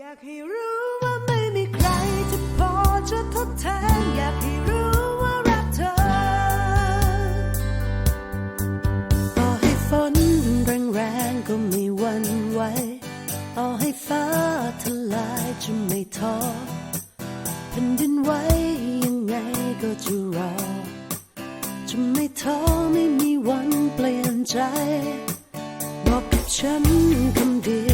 อยากให้รู้ว่าไม่มีใครจะพอจะทดแทนอยากให้รู้ว่ารักเธอ ต่อให้ฝนแรงแรงก็ไม่หวั่นไหวเอให้ฟ้าทลายจะไม่ท้อแผ่นดินไหวยังไงก็จะรอ จะไม่ท้อไม่มีวันเปลี่ยนใจ บอกกับฉันคำเดียว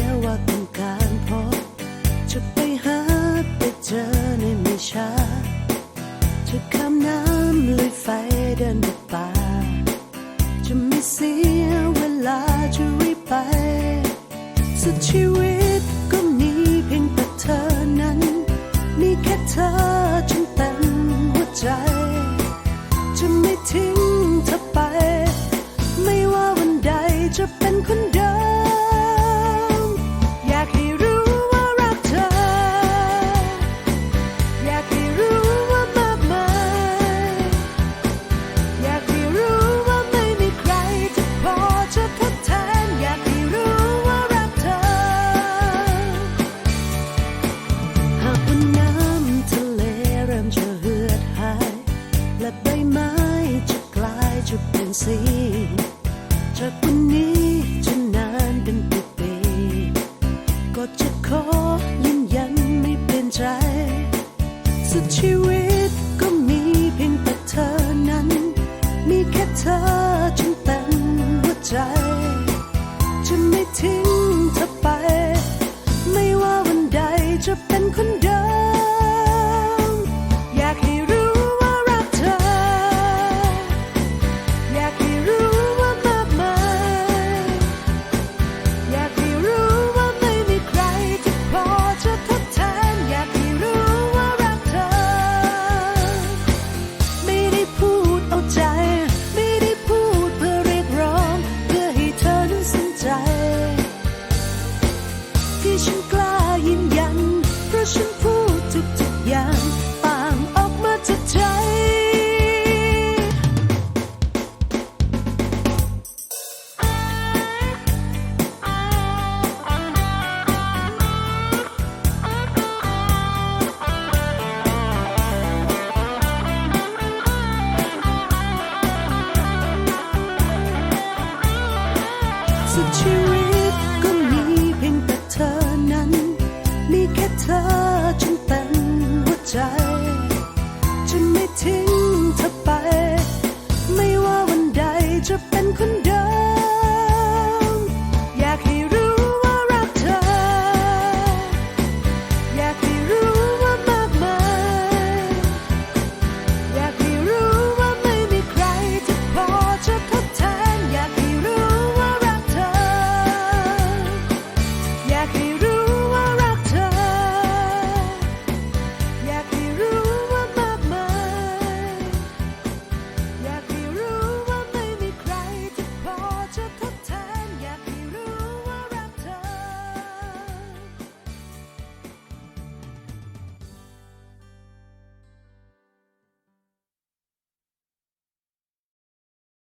เสียเวลาจะรีบไปสุดชีวิต see. Chuck, we. สุดชีวิตก็มีเพียงแต่เธอนั้น มีแค่เธอจึงเป็นหัวใจ จะไม่ทิ้งเธอไป ไม่ว่าวันใดจะเป็นคนเดียว